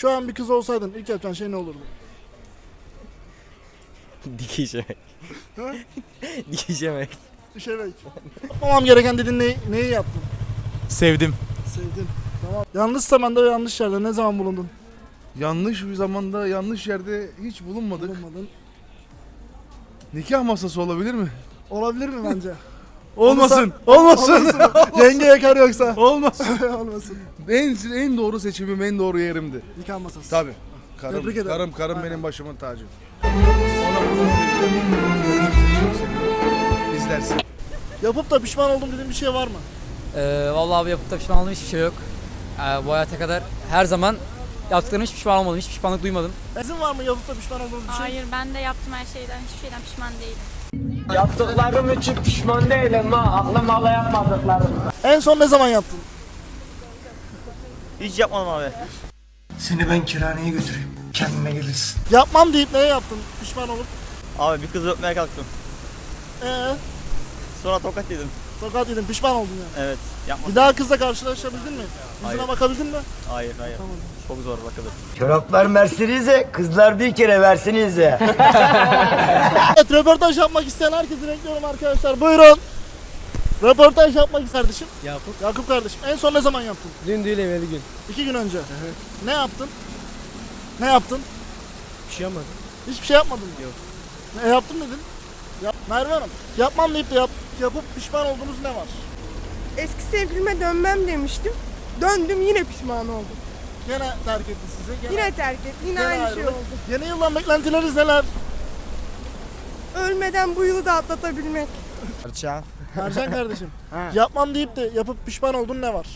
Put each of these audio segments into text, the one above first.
Şu an bir kız olsaydın ilk yapacağın şey ne olurdu? Dikiş yemek. Dikiş yemek. İşemek. Yapmamam gereken dedin ne, neyi yaptın? Sevdim. Sevdin. Tamam. Yanlış zamanda ve yanlış yerde ne zaman bulundun? Yanlış bir zamanda yanlış yerde hiç bulunmadık. Bulunmadın. Nikah masası olabilir mi? Olabilir mi bence? Olmasın. Olmasın. Yenge yakar yoksa. Olmasın. Olmasın. en en doğru seçimim, en doğru yerimdi. Nikah masası. Tabii. Karım, Tebrik ederim. karım, karım Aynen. benim başımın tacı. İzlersin. Yapıp da pişman oldum dediğin bir şey var mı? Ee, vallahi abi yapıp da pişman olduğum hiçbir şey yok. Ee, bu hayata kadar her zaman yaptıklarım hiç pişman olmadım, hiç pişmanlık duymadım. Sizin var mı yapıp da pişman olduğunuz bir şey? Hayır ben de yaptım her şeyden hiçbir şeyden pişman değilim. Yaptıklarım için pişman değilim ha. Aklım ala yapmadıklarım. En son ne zaman yaptın? Hiç yapmadım abi. Seni ben kirhaneye götüreyim. Kendine gelirsin. Yapmam deyip neye yaptın? Pişman olup. Abi bir kızı öpmeye kalktım. Ee, Sonra tokat yedim. Tokat yedin pişman oldun yani. Evet. Yapmadım. Bir daha kızla karşılaşabildin mi? Yüzüne Hayır. bakabildin mi? Hayır hayır. Tamam. Çok zor bakılır. Çoraplar Mercedes'e, kızlar bir kere versinize. Evet röportaj yapmak isteyen herkesi bekliyorum arkadaşlar. Buyurun. Röportaj yapmak ister kardeşim. Yakup. Yakup kardeşim. En son ne zaman yaptın? Dün değil evveli gün. İki gün önce. Ne yaptın? Ne yaptın? Bir şey yapmadım. Hiçbir şey yapmadın mı? Yok. Ne yaptım dedin? Yap. Merve Hanım. Yapmam deyip de yap, yapıp pişman olduğunuz ne var? Eski sevgilime dönmem demiştim. Döndüm yine pişman oldum. Gene terk etti sizi. Gene, Yine terk etti. Yine gene aynı şey ayrılık. oldu. Yeni yıldan beklentileriniz neler? Ölmeden bu yılı da atlatabilmek. Arçan. Ercan kardeşim. yapmam deyip de yapıp pişman olduğun ne var?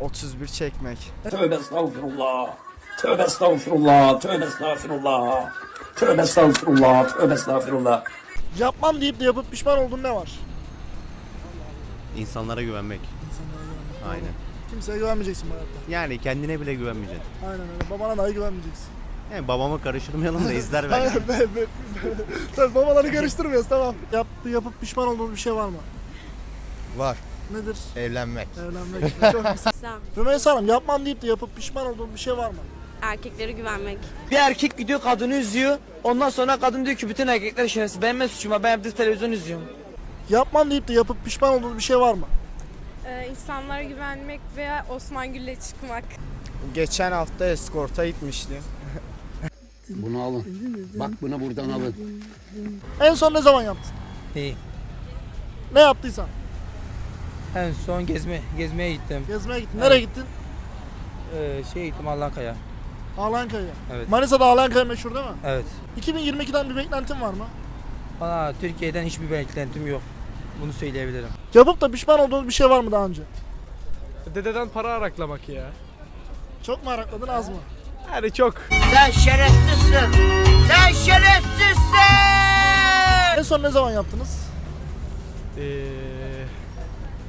31 çekmek. Tövbe estağfurullah. Tövbe estağfurullah. Tövbe estağfurullah. Tövbe estağfurullah. Tövbe estağfurullah. Yapmam deyip de yapıp pişman olduğun ne var? İnsanlara güvenmek. Aynen. Kimseye güvenmeyeceksin bu hayatta. Yani kendine bile güvenmeyeceksin. Aynen öyle. Babana dahi güvenmeyeceksin. Yani babamı karıştırmayalım da izler belki. Aynen be, be, be. Tabii babaları karıştırmıyoruz tamam. Yap, yapıp pişman olduğun bir şey var mı? Var. Nedir? Evlenmek. Evlenmek. Çok güzel. Rümeysa Hanım yapmam deyip de yapıp pişman olduğun bir şey var mı? Erkeklere güvenmek. Bir erkek gidiyor kadını üzüyor. Ondan sonra kadın diyor ki bütün erkekler şerefsiz. Benim ne suçum var? Ben evde televizyon izliyorum. Yapmam deyip de yapıp pişman olduğun bir şey var mı? Ee, insanlara güvenmek veya Osman Gül'le çıkmak. Geçen hafta eskorta gitmiştim. Bunu alın. Bak bunu buradan alın. En son ne zaman yaptın? İyi. Ne yaptıysan? En son gezme gezmeye gittim. Gezmeye gittin. Nereye gittin? Ee, şey gittim Allankaya. Alankaya. Evet. Manisa'da Alankaya meşhur değil mi? Evet. 2022'den bir beklentin var mı? Bana Türkiye'den hiçbir beklentim yok. Bunu söyleyebilirim. Yapıp da pişman olduğunuz bir şey var mı daha önce? Dededen para araklamak ya. Çok mu arakladın az mı? Yani çok. Sen şerefsizsin. Sen şerefsizsin. En son ne zaman yaptınız? Ee,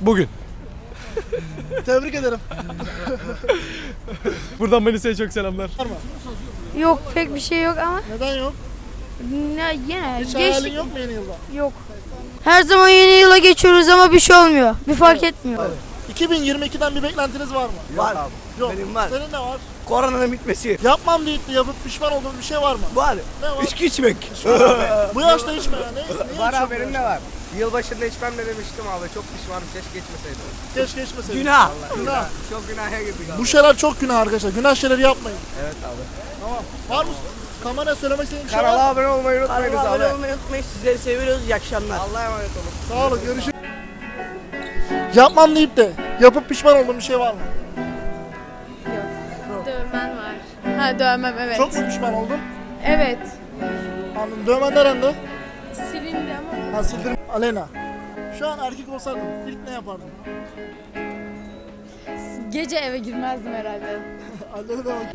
bugün. Tebrik ederim. Buradan Manisa'ya çok selamlar. Var mı? Yok pek bir şey yok ama Neden yok? ne, yine Hiç hayalin yok mu yeni yılda? yok. Her zaman yeni yıla geçiyoruz ama bir şey olmuyor. Bir fark etmiyor. 2022'den bir beklentiniz var mı? Var. Yok. Benim var. Senin ne var? Koronanın bitmesi. Yapmam deyip de yapıp pişman olduğun bir şey var mı? Var. Ne var? İçki içmek. Bu yaşta içme ya. Ne, Var içiyorsun abi benim yaşta? var. Yılbaşında içmem de demiştim abi. Çok pişmanım. Keşke içmeseydim. Keşke içmeseydin. Günah. Günah. Çok günaha girdik abi. Bu şeyler çok günah arkadaşlar. Günah şeyleri yapmayın. Evet abi. Tamam. Var mı? Kameraya söylemek istediğin bir şey var Kanala mı? abone olmayı unutmayınız Kanala abi. abone olmayı unutmayın. Sizleri seviyoruz. İyi akşamlar. Allah'a emanet olun. Sağ olun. Görüşürüz. Yapmam deyip de yapıp pişman olduğun bir şey var mı? Dövmen var. Ha dövmem evet. Çok mu pişman oldun? Evet. Anladım. Dövmen nerede? Sildim. Alena. Şu an erkek olsaydın ilk ne yapardın? Gece eve girmezdim herhalde. Alena bak.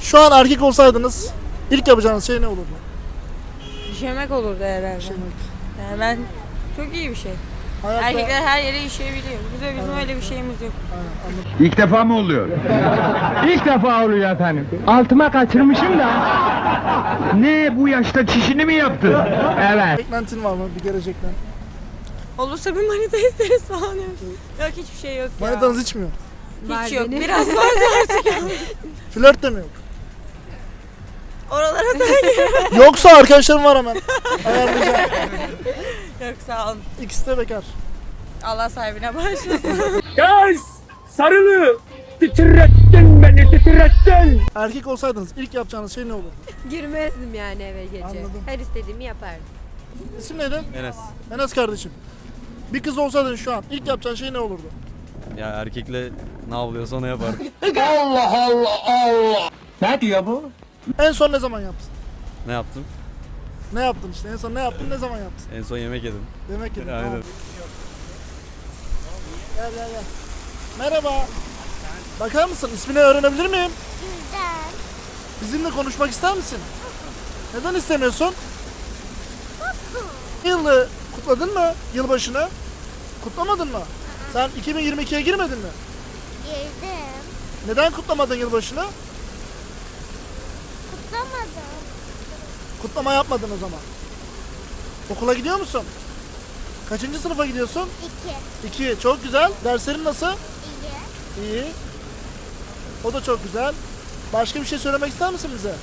Şu an erkek olsaydınız ilk yapacağınız şey ne olurdu? İşemek olurdu herhalde. İşemek. Yani ben çok iyi bir şey. Hayatta... Erkekler her yere işeyebiliyor. Bizim, bizim öyle bir şeyimiz yok. Aynen. İlk defa mı oluyor? İlk defa oluyor efendim. Altıma kaçırmışım da. Ne bu yaşta çişini mi yaptın? Evet. Beklentin var mı bir gelecekten? Olursa bir manita isteriz falan. Yok hiçbir şey yok ya. Manitanız içmiyor. Hiç yok. Biraz var. Flört de mi yok? Oralara Yoksa arkadaşlarım var hemen. Ayarlayacağım. Yok sağ olun. İkisi de bekar. Allah sahibine bağışlasın. Kız! Sarılı! Titrettin beni titrettin! Erkek olsaydınız ilk yapacağınız şey ne olurdu? Girmezdim yani eve gece. Anladım. Her istediğimi yapardım. İsim neydi? Enes. Enes kardeşim. Bir kız olsaydın şu an ilk yapacağın şey ne olurdu? Ya erkekle ne yapıyorsa onu yapar. Ne diyor bu? En son ne zaman yaptın? ne yaptım? Ne yaptın işte? En son ne yaptın? Ne zaman yaptın? En son yemek yedim. Demek ki. Aynen. Tamam. Gel gel gel. Merhaba. Bakar mısın? İsmini öğrenebilir miyim? Bizimle konuşmak ister misin? Neden istemiyorsun? Yılı kutladın mı? Yılbaşını? Kutlamadın mı? Sen 2022'ye girmedin mi? Girdim. Neden kutlamadın yılbaşını? Kutlama yapmadın o zaman. Okula gidiyor musun? Kaçıncı sınıfa gidiyorsun? İki. İki. Çok güzel. Derslerin nasıl? İyi. İyi. O da çok güzel. Başka bir şey söylemek ister misin bize?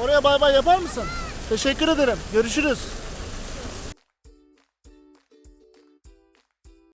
Oraya bay bay yapar mısın? Teşekkür ederim. Görüşürüz.